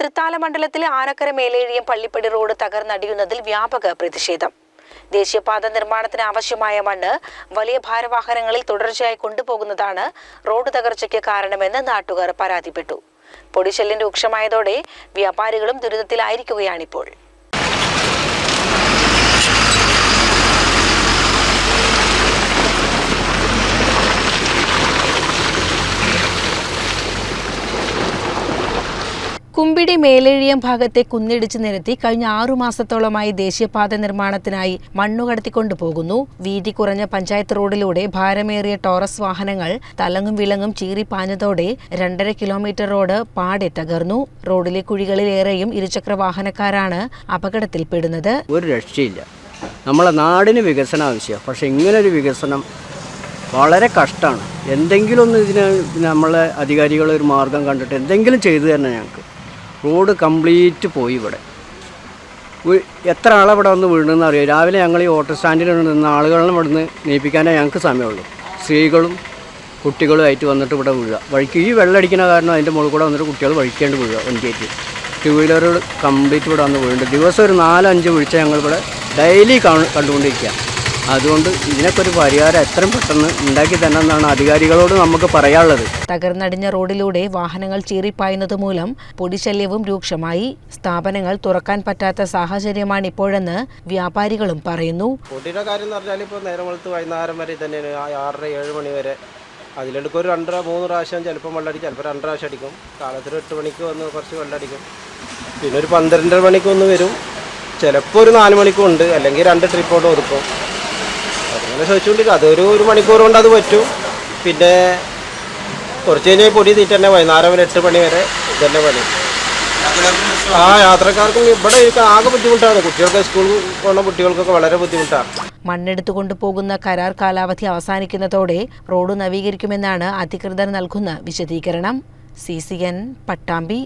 തൃത്താല മണ്ഡലത്തിലെ ആനക്കര മേലേഴിയം പള്ളിപ്പടി റോഡ് തകർന്നടിയുന്നതിൽ വ്യാപക പ്രതിഷേധം. ദേശീയപാത നിർമ്മാണത്തിന് ആവശ്യമായ മണ്ണ് വലിയ ഭാരവാഹനങ്ങളിൽ തുടർച്ചയായി കൊണ്ടുപോകുന്നതാണ് റോഡ് തകർച്ചയ്ക്ക് കാരണമെന്ന് നാട്ടുകാർ പരാതിപ്പെട്ടു. പൊടിശല്യം രൂക്ഷമായതോടെ വ്യാപാരികളും ദുരിതത്തിലായിരിക്കുകയാണിപ്പോൾ. കുമ്പിടി മേലേഴിയം ഭാഗത്തെ കുന്നിടിച്ച് നിരത്തി കഴിഞ്ഞ ആറു മാസത്തോളമായി ദേശീയപാത നിർമ്മാണത്തിനായി മണ്ണു കടത്തിക്കൊണ്ടുപോകുന്നു വീതി കുറഞ്ഞ പഞ്ചായത്ത് റോഡിലൂടെ ഭാരമേറിയ ടോറസ് വാഹനങ്ങൾ തലങ്ങും വിലങ്ങും ചീറിപ്പാഞ്ഞതോടെ രണ്ടര കിലോമീറ്റർ റോഡ് പാടെ തകർന്നു. റോഡിലെ കുഴികളിലേറെയും ഇരുചക്ര വാഹനക്കാരാണ് അപകടത്തിൽപ്പെടുന്നത്. ഒരു രക്ഷയില്ല. നമ്മളെ നാടിന് വികസനം ആവശ്യമാണ്. പക്ഷേ ഇങ്ങനൊരു വികസനം വളരെ കഷ്ടമാണ്. എന്തെങ്കിലും ഒന്ന് ഇതിന് നമ്മളെ അധികാരികൾ ഒരു മാർഗം കണ്ടിട്ട് എന്തെങ്കിലും ചെയ്തു തന്നെ ഞങ്ങൾക്ക്. റോഡ് കംപ്ലീറ്റ് പോയി ഇവിടെ. എത്ര ആളെ ഇവിടെ വന്ന് വീണെന്ന് അറിയാം? രാവിലെ ഞങ്ങൾ ഈ ഓട്ടോ സ്റ്റാൻഡിൽ നിന്ന് ആളുകളെ നിന്ന് നീപ്പിക്കാനേ ഞങ്ങൾക്ക് സമയമുള്ളൂ. സ്ത്രീകളും കുട്ടികളും ആയിട്ട് വന്നിട്ട് ഇവിടെ വീഴുക വഴിക്ക് ഈ വെള്ളമടിക്കുന്ന കാരണം അതിന്റെ മുകളിൽ കൂടെ വന്നിട്ട് കുട്ടികൾ വഴിക്കേണ്ടി വീഴുക വണ്ടിയായിട്ട് ടു വീലറുകൾ കംപ്ലീറ്റ് ഇവിടെ വന്ന് വീഴുന്നുണ്ട്. ദിവസം ഒരു നാലഞ്ച് വീഴ്ച ഞങ്ങളിവിടെ ഡെയിലി കണ്ടുകൊണ്ടിരിക്കുക അതുകൊണ്ട് ഇതിനൊക്കെ ഒരു പരിഹാരം എത്രയും പെട്ടെന്ന് ഉണ്ടാക്കി തന്നെ എന്നാണ് അധികാരികളോട് നമുക്ക് പറയാനുള്ളത്. തകർന്നടിഞ്ഞ റോഡിലൂടെ വാഹനങ്ങൾ ചീറിപ്പായുന്നത് മൂലം പൊടിശല്യവും രൂക്ഷമായി. സ്ഥാപനങ്ങൾ തുറക്കാൻ പറ്റാത്ത സാഹചര്യമാണ് ഇപ്പോഴെന്ന് വ്യാപാരികളും പറയുന്നു. പൊടിയുടെ കാര്യം എന്ന് പറഞ്ഞാൽ ഇപ്പോൾ നേരം വെളുത്ത് വൈകുന്നേരം വരെ തന്നെയാണ് ആറര ഏഴ് മണി വരെ അതിലെടുക്കും. ഒരു രണ്ടര മൂന്ന് പ്രാവശ്യം ചിലപ്പോൾ വെള്ളമടിക്കും. ചിലപ്പോൾ രണ്ട് പ്രാവശ്യം അടിക്കും. കാലത്തിൽ എട്ട് മണിക്ക് വന്ന് കുറച്ച് വെള്ളമടിക്കും. പിന്നെ ഒരു പന്ത്രണ്ടര മണിക്ക് ഒന്ന് വരും. ചിലപ്പോൾ ഒരു നാല് മണിക്കും ഉണ്ട്. അല്ലെങ്കിൽ രണ്ട് ട്രിപ്പോട്ട് ഒതുക്കും. അങ്ങനെ ചോദിച്ചുകൊണ്ടിരിക്കും അതൊരു ഒരു മണിക്കൂർ കൊണ്ട് അത് പറ്റും. പിന്നെ കുറച്ച് കഴിഞ്ഞാൽ പൊടി തീറ്റ തന്നെ വൈകുന്നേരം വരെ എട്ട് മണി വരെ ഇതന്നെ പണി. ആ യാത്രക്കാർക്കും ഇവിടെ ആകെ ബുദ്ധിമുട്ടാണ്. കുട്ടികൾക്ക് സ്കൂളിൽ പോകുന്ന കുട്ടികൾക്കൊക്കെ വളരെ ബുദ്ധിമുട്ടാണ് മണ്ണെടുത്തു കൊണ്ടുപോകുന്ന കരാർ കാലാവധി അവസാനിക്കുന്നതോടെ റോഡ് നവീകരിക്കുമെന്നാണ് അധികൃതർ നൽകുന്ന വിശദീകരണം. C C N Pattambi.